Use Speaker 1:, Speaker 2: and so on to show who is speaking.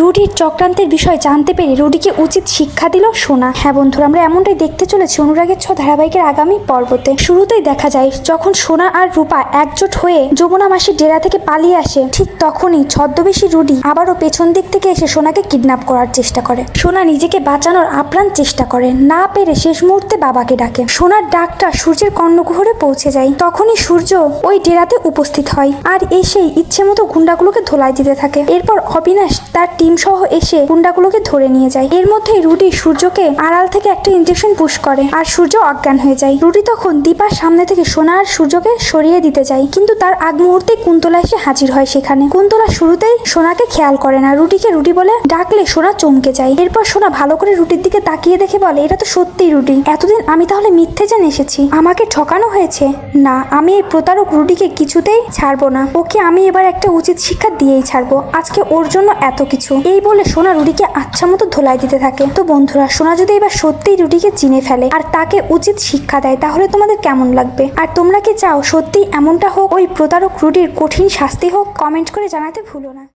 Speaker 1: রুডির চক্রান্তের বিষয় জানতে পেরে রুডিকে উচিত শিক্ষা দিল সোনা। হ্যাঁ বন্ধুরা, আমরা এমনটাই দেখতে চলেছি অনুরাগের ছ ধারাবাহিকের আগামী পর্বতে। শুরুতেই দেখা যায়, যখন সোনা আর রূপা একজোট হয়ে যমুনা মাসির ডেরা থেকে পালিয়ে আসে, ঠিক তখনই ছদ্মবেশী রুডি আবারও পেছন দিক থেকে এসে সোনাকে কিডন্যাপ করার চেষ্টা করে। সোনা নিজেকে বাঁচানোর আপ্রাণ চেষ্টা করে, না পেরে শেষ মুহূর্তে বাবাকে ডাকে। সোনার ডাকটা সূর্যের কর্ণকুহরে পৌঁছে যায়, তখনই সূর্য ওই ডেরাতে উপস্থিত হয়, আর এসেই ইচ্ছে মতো গুন্ডাগুলোকে ধোলাই দিতে থাকে। এরপর অবিনাশ তার টিম সহ এসে গুন্ডাগুলোকে ধরে নিয়ে যায়। এর মধ্যে রুডি সূর্যকে আড়াল থেকে একটা ইঞ্জেকশন পুশ করে আর সূর্য অজ্ঞান হয়ে যায়। রুডি তখন দীপার সামনে থেকে সোনা আর সূর্যকে সরিয়ে দিতে যায়, কিন্তু তার আগ মুহূর্তে কুন্তলা এসে হাজির হয় সেখানে। কুন্তলা শুরুতেই সোনাকে খেয়াল করে না। রুটিকে রুটি বলে, ডাকলে সোনা চমকে যায়। এরপর সোনা ভালো করে রুটির দিকে তাকিয়ে দেখে বলে, এটা তো সত্যিই রুটি এতদিন আমি তাহলে মিথ্যে জেনে এসেছি। আমাকে ঠকানো হয়েছে? না, আমি এই প্রতারক রুটিকে কিছুতেই ছাড়বো না। ওকে আমি এবার একটা উচিত শিক্ষা দিয়েই ছাড়বো। আজকে ওর জন্য এত কিছু। এই বলে সোনা রুটিকে আচ্ছা মতো ধোলাই দিতে থাকে। তো বন্ধুরা, সোনা যদি এবার সত্যিই রুটিকে চিনে ফেলে আর তাকে উচিত শিক্ষা দেয়, তাহলে তোমাদের কেমন লাগবে? আর তোমরা কি চাও সত্যি এমনটা হোক, ওই প্রতারক রুটির কঠিন শাস্তি হোক? কমেন্ট করে জানাতে ভুলো না।